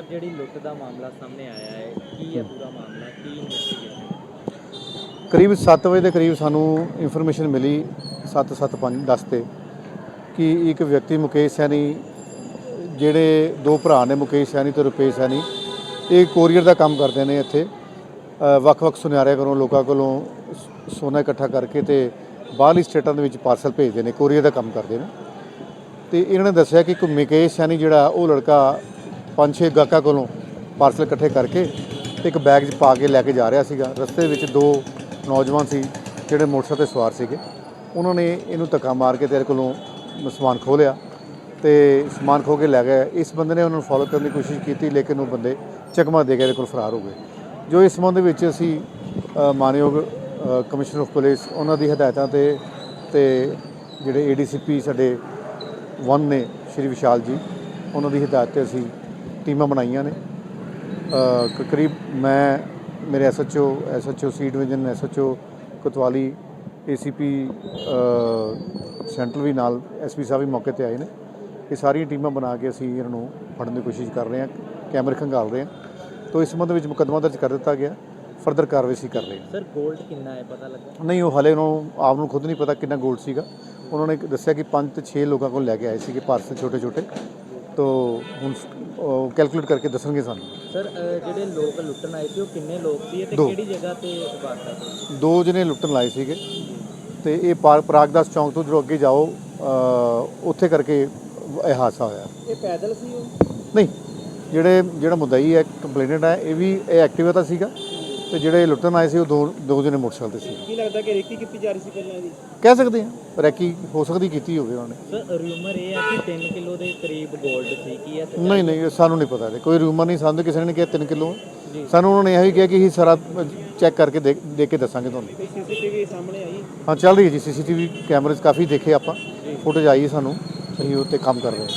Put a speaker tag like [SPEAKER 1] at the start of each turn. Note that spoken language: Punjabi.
[SPEAKER 1] ਜਿਹੜੀ ਲੁੱਟ ਦਾ ਮਾਮਲਾ ਸਾਹਮਣੇ ਆਇਆ ਹੈ, ਕੀ ਹੈ ਪੂਰਾ ਮਾਮਲਾ? ਕੀ ਇਨਵੈਸਟੀਗੇਸ਼ਨ
[SPEAKER 2] ਕਰੀਬ 7 ਵਜੇ ਦੇ ਕਰੀਬ ਸਾਨੂੰ ਇਨਫੋਰਮੇਸ਼ਨ ਮਿਲੀ 775 10 ਤੇ ਕਿ ਇੱਕ ਵਿਅਕਤੀ ਮੁਕੇਸ਼ ਸੈਣੀ, ਜਿਹੜੇ ਦੋ ਭਰਾ ਨੇ ਮੁਕੇਸ਼ ਸੈਣੀ ਤੇ ਰੁਪੇਸ਼ ਸੈਣੀ, ਇਹ ਕੋਰੀਅਰ ਦਾ ਕੰਮ ਕਰਦੇ ਨੇ ਇੱਥੇ। ਵੱਖ-ਵੱਖ ਸੁਨਿਆਰਿਆਂ ਕੋਲੋਂ, ਲੋਕਾਂ ਕੋਲੋਂ ਸੋਨਾ ਇਕੱਠਾ ਕਰਕੇ ਤੇ ਬਾਹਰਲੀ ਸਟੇਟਾਂ ਦੇ ਵਿੱਚ ਪਾਰਸਲ ਭੇਜਦੇ ਨੇ, ਕੋਰੀਅਰ ਦਾ ਕੰਮ ਕਰਦੇ ਨੇ। ਤੇ ਇਹਨਾਂ ਨੇ ਦੱਸਿਆ ਕਿ ਇੱਕ ਮੁਕੇਸ਼ ਸੈਣੀ ਜਿਹੜਾ, ਉਹ ਲੜਕਾ ਪੰਜ ਛੇ ਗਾਹਕਾਂ ਕੋਲੋਂ ਪਾਰਸਲ ਇਕੱਠੇ ਕਰਕੇ ਤੇ ਇੱਕ ਬੈਗ 'ਚ ਪਾ ਕੇ ਲੈ ਕੇ ਜਾ ਰਿਹਾ ਸੀਗਾ। ਰਸਤੇ ਵਿੱਚ ਦੋ ਨੌਜਵਾਨ ਸੀ, ਜਿਹੜੇ ਮੋਟਰਸਾਈਕਲ ਤੇ ਸਵਾਰ ਸੀਗੇ। ਉਹਨਾਂ ਨੇ ਇਹਨੂੰ ਧੱਕਾ ਮਾਰ ਕੇ ਤੇਰੇ ਕੋਲੋਂ ਸਮਾਨ ਖੋਹ ਲਿਆ ਤੇ ਸਮਾਨ ਖੋ ਕੇ ਲੈ ਗਏ। ਇਸ ਬੰਦੇ ਨੇ ਉਹਨਾਂ ਨੂੰ ਫੋਲੋ ਕਰਨ ਦੀ ਕੋਸ਼ਿਸ਼ ਕੀਤੀ, ਲੇਕਿਨ ਉਹ ਬੰਦੇ ਚਕਮਾ ਦੇ ਕੇ ਇਹਦੇ ਕੋਲ ਫਰਾਰ ਹੋ ਗਏ। ਜੋ ਇਸ ਸੰਬੰਧ ਵਿੱਚ ਅਸੀਂ ਮਾਨਯੋਗ ਕਮਿਸ਼ਨਰ ਆਫ ਪੁਲਿਸ ਉਹਨਾਂ ਦੀ ਹਦਾਇਤਾਂ ਤੇ ਤੇ ਜਿਹੜੇ ਏਡੀਸੀਪੀ ਸਾਡੇ ਵਨ ਨੇ, ਸ਼੍ਰੀ ਵਿਸ਼ਾਲ ਜੀ, ਉਹਨਾਂ ਦੀ ਹਦਾਇਤ ਤੇ ਅਸੀਂ ਟੀਮਾਂ ਬਣਾਈਆਂ ਨੇ। ਕਰੀਬ ਮੈਂ ਮੇਰੇ ਐਸਐਚਓ ਐਸਐਚਓ ਸੀ division SHO Kotwali ACP central ਵੀ ਨਾਲ ਐਸਪੀ ਸਾਹਿਬ ਵੀ ਮੌਕੇ ਤੇ ਆਏ ਨੇ। ਇਹ ਸਾਰੀਆਂ ਟੀਮਾਂ ਬਣਾ ਕੇ ਅਸੀਂ ਇਹਨਾਂ ਨੂੰ ਫੜਨ ਦੀ ਕੋਸ਼ਿਸ਼ ਕਰ ਰਹੇ ਹਾਂ ਕੈਮਰੇ ਖੰਗਾਲ ਰਹੇ ਹਾਂ। ਤੋਂ ਇਸ ਸੰਬੰਧ ਵਿੱਚ ਮੁਕੱਦਮਾ ਦਰਜ ਕਰ ਦਿੱਤਾ ਗਿਆ ਫਰਦਰ ਕਾਰਵਾਈ ਅਸੀਂ ਕਰ ਰਹੇ ਹਾਂ।
[SPEAKER 1] ਸਰ 골ਡ ਕਿੰਨਾ ਹੈ ਪਤਾ ਲੱਗਾ?
[SPEAKER 2] ਨਹੀਂ ਉਹ ਹਲੇ ਉਹਨੂੰ ਆਪ ਨੂੰ ਖੁਦ ਨਹੀਂ ਪਤਾ ਕਿੰਨਾ 골ਡ ਸੀਗਾ। ਉਹਨਾਂ ਨੇ ਦੱਸਿਆ ਕਿ 5 ਤੇ 6 ਲੋਕਾਂ ਕੋਲ ਲੈ ਕੇ ਆਏ ਸੀਗੇ ਪਾਰਸਲ ਛੋਟੇ ਛੋਟੇ ਤੋਂ ਹੁਣ ਕੈਲਕੂਲੇਟ ਕਰਕੇ ਦੱਸਣਗੇ ਸਾਨੂੰ।
[SPEAKER 1] ਸਰ ਜਿਹੜੇ ਲੋਕ ਲੁੱਟਣ ਆਏ ਸੀ ਉਹ ਕਿੰਨੇ ਲੋਕ ਸੀ ਤੇ। ਕਿਹੜੀ ਜਗ੍ਹਾ ਤੇ ਵਾਰਦਾਤ ਹੋਈ
[SPEAKER 2] ਦੋ ਜਣੇ ਲੁੱਟਣ ਲਾਏ ਸੀਗੇ ਤੇ ਇਹ ਪਾਰ ਪ੍ਰਾਗਦਾਸ ਚੌਂਕ ਤੋਂ ਜਦੋਂ ਅੱਗੇ ਜਾਓ ਉੱਥੇ ਕਰਕੇ ਇਹ ਹਾਦਸਾ ਹੋਇਆ।
[SPEAKER 1] ਇਹ ਪੈਦਲ ਸੀ ਉਹ?
[SPEAKER 2] ਨਹੀਂ ਜਿਹੜੇ ਜਿਹੜਾ ਮੁਦਈ ਹੈ ਕੰਪਲੇਨੈਂਟ ਹੈ ਇਹ ਵੀ ਇਹ ਐਕਟਿਵਾ ਤਾਂ ਸੀਗਾ। ਤੇ ਜਿਹੜੇ ਲੁੱਟਣ ਆਏ ਸੀ ਉਹ ਦੋ ਦੋ ਜਣੇ ਮੋਟਰਸਾਈਕਲ ਤੇ ਸੀ।
[SPEAKER 1] ਕੀ ਲੱਗਦਾ ਕਿ ਰੇਕੀ ਕੀਤੀ ਜਾ ਰਹੀ ਸੀ ਪਹਿਲਾਂ ਦੀ
[SPEAKER 2] ਕਹਿ ਸਕਦੇ ਹਾਂ ਰੈਕੀ ਹੋ ਸਕਦੀ ਕੀਤੀ ਹੋਵੇ ਉਹਨਾਂ ਨੇ।
[SPEAKER 1] ਸਰ ਰਿਊਮਰ ਇਹ ਹੈ ਕਿ 3 ਕਿਲੋ ਦੇ ਕਰੀਬ 골ਡ ਸੀ ਕੀ ਹੈ ਸੱਚਾਈ?
[SPEAKER 2] ਨਹੀਂ ਨਹੀਂ ਇਹ ਸਾਨੂੰ ਨਹੀਂ ਪਤਾ ਇਹਦੇ। ਕੋਈ ਰੂਮਰ ਨਹੀਂ ਸਾਨੂੰ ਕਿਸੇ ਨੇ ਕਿਹਾ 3 ਕਿਲੋ।
[SPEAKER 1] ਜੀ।
[SPEAKER 2] ਸਾਨੂੰ ਉਹਨਾਂ ਨੇ ਇਹ ਵੀ ਕਿਹਾ ਕਿ ਅਸੀਂ ਸਾਰਾ ਚੈੱਕ ਕਰਕੇ ਦੇਖ ਦੇਖ ਕੇ ਦੱਸਾਂਗੇ ਤੁਹਾਨੂੰ।
[SPEAKER 1] ਕੋਈ ਸੀਸੀਟੀਵੀ ਸਾਹਮਣੇ ਆਈ?
[SPEAKER 2] ਹਾਂ ਚੱਲ ਰਹੀ ਹੈ ਜੀ। ਸੀਸੀਟੀਵੀ ਕੈਮਰੇਜ਼ ਕਾਫੀ ਦੇਖੇ ਆਪਾਂ। ਫੁਟੇਜ ਆਈ ਹੈ ਸਾਨੂੰ। ਅਸੀਂ ਉਹ 'ਤੇ ਕੰਮ ਕਰ ਰਹੇ ਹਾਂ।